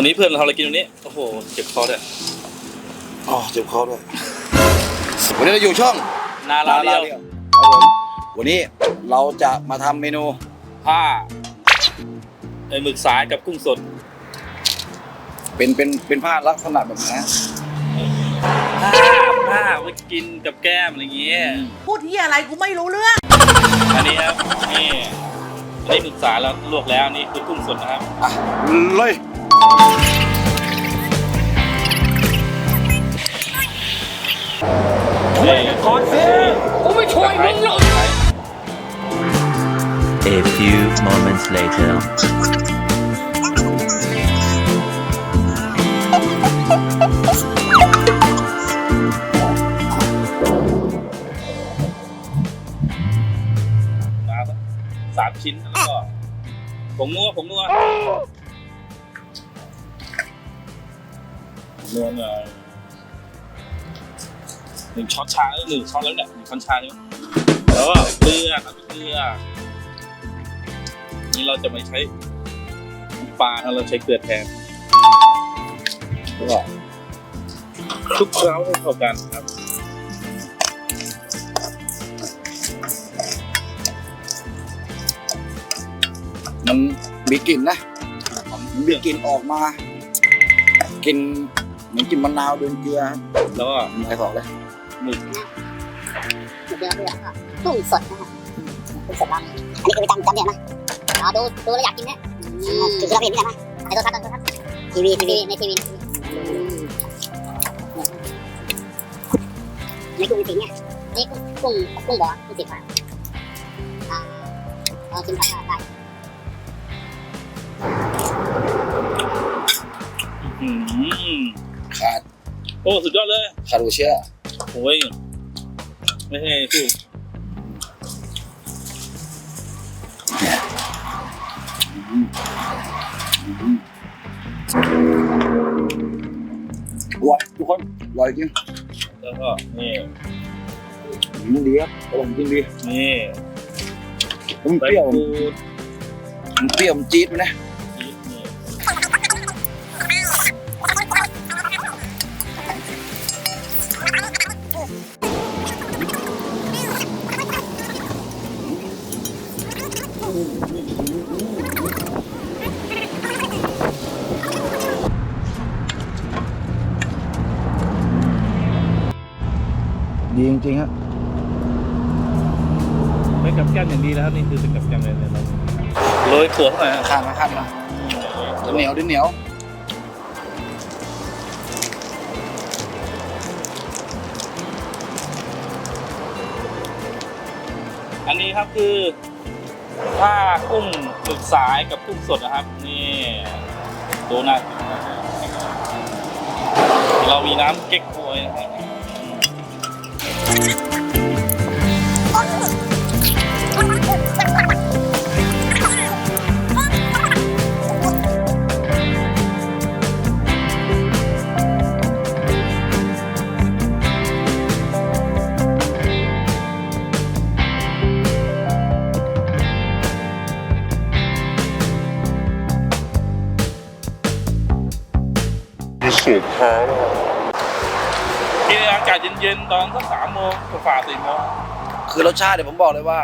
วันนี้เพื่อนเราทำอะไรกินวันนี้ โอ้โห เจ็บคอด้วยอ๋อเจ็บคอด้วยวันนี้เราอยู่ช่องนาลาเรียวครับผมวันนี้เราจะมาทำเมนูผ้าไอหมึกสายกับกุ้งสด เป็นเป็นเป็นผ้าลักษณะแบบนี้นะผ้าผ้าไว้กินกับแก้มอะไรอย่างเงี้ย พูดที่อะไรกูไม่รู้เรื่อง อันนี้ครับ นี่อันนี้หมึกสายแล้วลวกแล้วอันนี่คือกุ้งสดนะครับ อะเลย ขอสียกูไม่ช่วยมึงหรอก A few moments later. มาสักสามชิ้นแล้วก็ผงนัวผงนัว ผงนัวหน่อหนึ่งช้อนชาหนึ่งช้อนแล้วเนี่ยหนึ่งช้อนชาเนี่ยแล้วก็เกลือครับเกลือนี่เราจะไม่ใช้ปลาเราใช้เกลือแทนแล้วก็คลุกเคล้าให้เข้ากันครับมันมีกลิ่นนะ มันมีกลิ่นออกมากลิ่น นกินมะนาวโดนเกลือแล้วก็มันอะไรต่อเลยหมึกเดือดเดือดก็กุ้งสดนะครับกุ้งสดร้านนี้อันนี้คือจำจำเดือดนะอ๋อดูดูแล้วอยากกินนี่ยคือเราเห็นที่ไหนนะไอ้ตัวทัศน์ตัวทัศน์ทีวีทีวีในทีวีในกุ้งสีเนี่ยนี่กุ้งกุ้งบ่อกุ้งสีฟ้าอ่าลองชิมก่อนได้อืม ขาดโอ้สุดยอดเลยขาดหัวเชื่อโอ้ยไม่ให้พูดอร่อยทุกคนอร่อยจริงแล้วก็นี่อืมดีครับอร่อยจริงดีนี่มันใบเปรี้ยวมะกรูดมันเปรี้ยวมันจี๊ดมันนะ ดีจริงๆฮะเป็นกับแก้มอย่างดีแล้วครับนี่คือเป็นกับแก้มเลยเนี่ยเราโรยถั่วเข้าไปครับข้างมาข้างมาเดี๋ยวเหนียวเดี๋ยวเหนียวอันนี้ครับคือผ้ากุ้งหมึกสายกับกุ้งสดนะครับ นี่ดูน่ากินมากเรามีน้ำเก๊กฮวยนะครับ ที่อากาศเย็นๆตอนสักสามโมงกว่าสี่โมงคือรสชาติเนี่ยผมบอกเลยว่า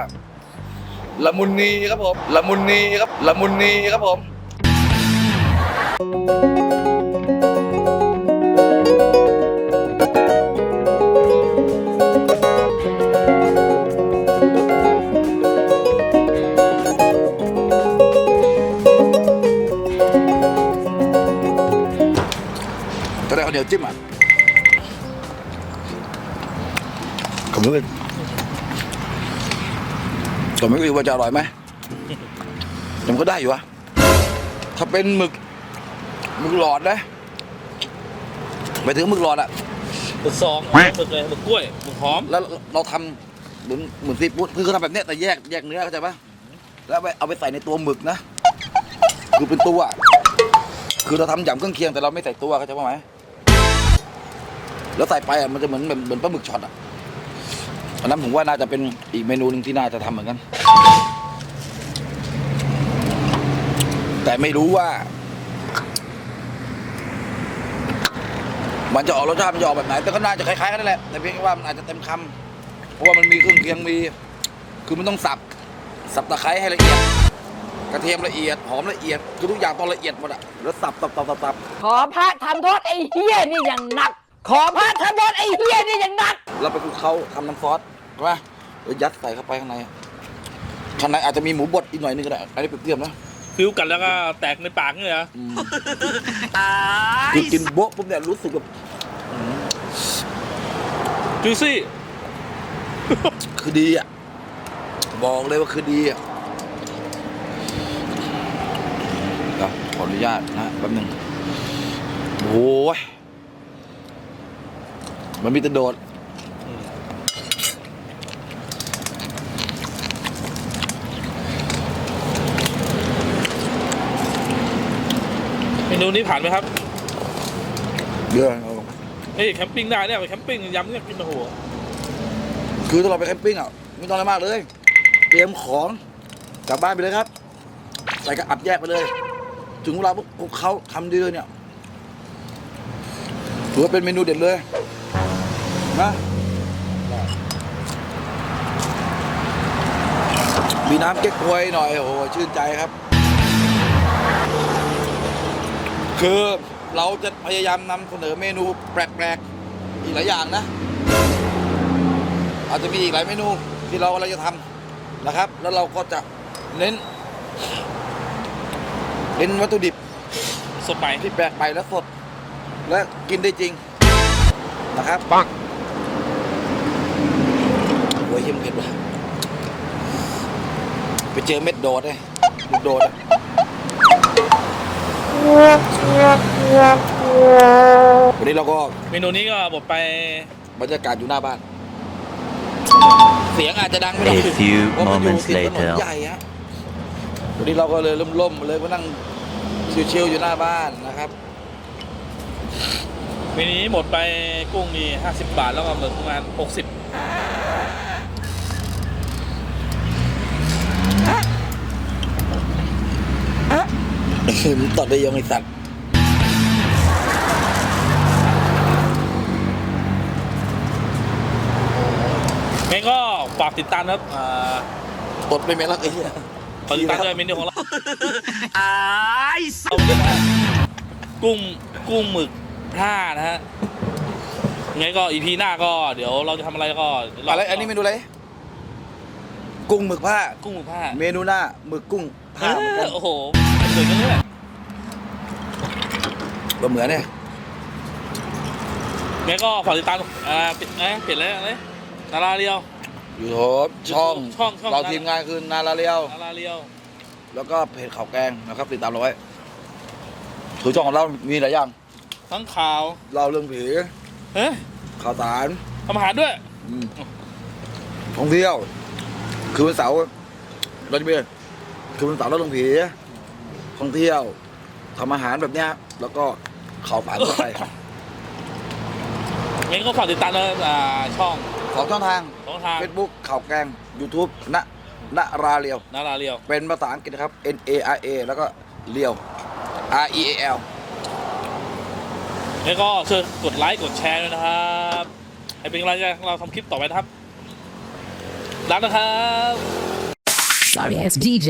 ละมุนนีครับผมละมุนนีครับละมุนนีครับผม เอาเหนียวจิ้มอะผมรู้เลยผมไม่รู้ว่าจะอร่อยไหมแต่มันก็ได้อยู่อะถ้าเป็นหมึกหมึกหลอดนะไปถึงหมึกหลอดอะหมึกซองหมึกเลยหมึกกล้วยหมึกหอม แล้วเราทำเหมือนเหมือนซีฟู้ดคือเขาทำแบบเนี้ยแต่แยกแยกเนื้อเข้าใจปะแล้วไปเอาไปใส่ในตัวหมึกนะ คือเป็นตัว คือเราทำยำเครื่องเคียงแต่เราไม่ใส่ตัวเข้าใจปะไหม แล้วใส่ไปอะมันจะเหมือนเหมือนปลาหมึกช็อตอะอันนั้นผมว่าน่าจะเป็นอีกเมนูหนึ่งที่น่าจะทำเหมือนกัน แต่ไม่รู้ว่า มันจะออกรสชาติมันจะออกแบบไหน แต่ก็น่าจะคล้ายๆกันนั่นแหละ แต่เพียงแค่ว่ามันอาจจะเต็มคำเพราะว่ามันมีเครื่องเคียงมี คือมันต้องสับ สับตะไคร้ให้ละเอียด กระเทียมละเอียด หอมละเอียด คือทุกอย่างต้องละเอียดหมดอะแล้วสับสับสับสับสับขอพระทำโทษไอ้เฮี้ยนี่อย่างหนัก ขอพระทำโทษไอ้เฮี้ยนี่อย่างหนัก เราไปคลุกเขาทำน้ำซอสใช่ไหมแล้วยัดใส่เข้าไปข้างในข้างในอาจจะมีหมูบดอีกหน่อยนึงก็ได้อันนี้เปรียบเทียบนะฟิวกันแล้วก็แตกในปากนี่เหรออืมคือกินโบ๊ะปุ๊บเนี่ยรู้สึกแบบจูซี่ คือดีอะบอกเลยว่าคือดีอะเดี๋ยวขออนุญาตนะแป๊บหนึงโอ้ย มันมีแต่โดดเมนูนี้ผ่านไหมครับเดือดเอ้ยแคมปิ้งได้เนี่ยไปแคมปิ้งยำเนี่ยกินโอ้โหคือถ้าเราไปแคมปิ้งอะไม่ต้องอะไรมากเลย เตรียมของกลับบ้านไปเลยครับ ใส่กระอัดแยกไปเลย ถึงเวลาพวกพวกเขาทำดีเลยเนี่ยถือว่าเป็นเมนูเด็ดเลย นะมีน้ำเก๊กฮวยหน่อย โอ้โหชื่นใจครับ คือเราจะพยายามนำเสนอเมนูแปลกๆ อีกหลายอย่างนะ อาจจะมีอีกหลายเมนูที่เราเราจะทำนะครับ แล้วเราก็จะเน้น เน้นวัตถุดิบสดใหม่ที่แปลกใหม่และสด และกินได้จริงนะครับปังโอ้ยเยี่ยมเผ็ดว่ะไปเจอเม็ดโดดเลยลูกโดดอะวันนี้เราก็เมนูนี้ก็หมดไปบรรยากาศอยู่หน้าบ้าน เสียงอาจจะดังไม่ได้ A few เพราะมันอยู่ moments ติดถนน later ใหญ่ฮะวันนี้เราก็เลยล่มๆเลยมานั่งชิวๆอยู่หน้าบ้านนะครับเมนูนี้หมดไปกุ้งนี่ห้าสิบบาทแล้วก็หมึกประมาณหกสิบ ตอดได้ยังไอสัตว์งั้นก็ฝากติดตามนะครับอ่าตดไปไหมล่ะไอ้เหี้ยฝากติดตามด้วยเมนูของเราเอาด้วยนะกุ้งกุ้งหมึกพร่านะฮะงั้นก็อีพีหน้าก็เดี๋ยวเราจะทำอะไรก็เดี๋ยวเราอะไรอันนี้เมนูอะไรกุ้งหมึกผ้ากุ้งหมึกผ้าเมนูหน้าหมึกกุ้งเอผ้าเหมือนกันอโอ้โห เหมือนกันเลยก็เหมือนเนี่ยงั้นก็ฝากติดตามอ่าปิดนะปิดเลยอะไรนาราเรียว ยูทูบช่อง ช่องช่อง เราทีมงานคือนาราเรียวนาราเรียว แล้วก็เพจข่าวแกงนะครับติดตามเราไว้คือช่องของเรามีหลายอย่างทั้งข่าวเล่าเรื่องผีเฮ้ยข่าวสารทำอาหารด้วยอืมท่องเที่ยว คือวันเสาร์เราจะมีคือวันเสาร์เราลงผี ท่องเที่ยวทำอาหารแบบเนี้ย แล้วก็ข่าวสารทั่วไป งั้นก็ฝากติดตามนะอ่าช่องสองช่องทาง ช่องทาง Facebook ข่าวแกง YouTube ณณราเรียว นาราเรียว เป็นภาษาอังกฤษนะครับ N A R A แล้วก็เรียว R E A L แล้วก็ช่วยกดไลค์กดแชร์ด้วยนะครับให้เป็นกำลังใจให้เราทำคลิปต่อไปนะครับรักนะครับ Sorry ass DJ